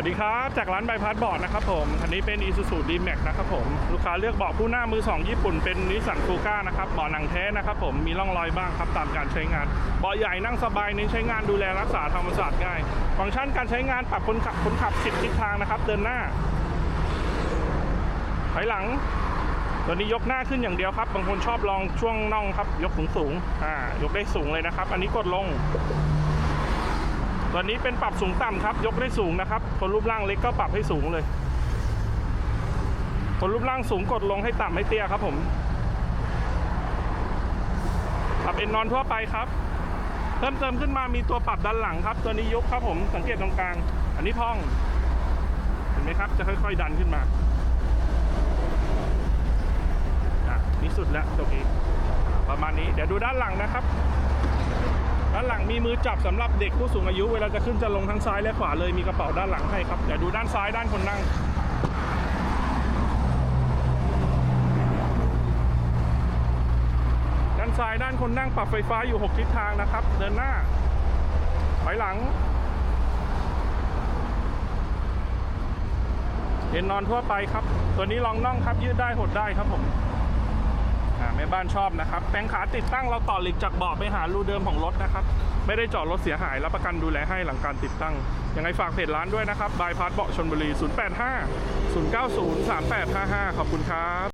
วัสดีครับ จากร้านใบพัดบอร์ดนะครับผมคันนี้เป็น Isuzu D-Max นะครับผม ลูกค้าเลือกเบาะผู้หน้ามือ 2 ญี่ปุ่นเป็นนิสสันคูก้านะครับเบาะหนังแท้นะครับผมมีร่องรอยบ้างครับตามการใช้งานเบาะใหญ่นั่งสบายเน้นใช้งานดูแลรักษาทำความสะอาดง่าย ฟังก์ชันการใช้งานปรับคนขับคนขับ10ทิศทางนะครับ เดินหน้าถอยหลัง ตัวนี้ยกหน้าขึ้นอย่างเดียวครับ บางคนชอบลองช่วงน่องครับ ยกสูงสูงอ่ายกได้สูงเลยนะครับ อันนี้กดลง ตัวนี้เป็นปรับสูงต่ำครับ ยกได้สูงนะครับ คนรูปร่างเล็กก็ปรับให้สูงเลย คนรูปร่างสูงกดลงให้ต่ำให้เตี้ยครับผมปรับเอ็นนอนทั่วไปครับ เพิ่มเติมขึ้นมามีตัวปรับด้านหลังครับ ตัวนี้ยกครับผมสังเกตตรงกลาง อันนี้ท่อง เห็นไหมครับ จะค่อยๆดันขึ้นมาอะนี่สุดแล้วตรงนี้ประมาณนี้เดี๋ยวดูด้านหลังนะครับ ด้านหลังมีมือจับสำหรับเด็กผู้สูงอายุ เวลาจะขึ้นจะลงทั้งซ้ายและขวาเลยมีกระเป๋าด้านหลังให้ครับเดี๋ยวดูด้านซ้ายด้านคนนั่งด้านซ้ายด้านคนนั่งปรับไฟฟ้าอยู่ 6 ทิศทางนะครับ เดินหน้าถอยหลังเห็นนอนทั่วไปครับ ตัวนี้รองน่องครับยืดได้หดได้ครับผม อ่าแม่บ้านชอบนะครับแปลงขาติดตั้งเราต่อหลิกจากเบาะไปหารูเดิมของรถนะครับ ไม่ได้เจอดรถเสียหายรับประกันดูแลให้หลังการติดตั้ง ยังไงฝากเพจร้านด้วยนะครับบายพาร์ทเบาะชนบุรี 085 090 3855 ขอบคุณครับ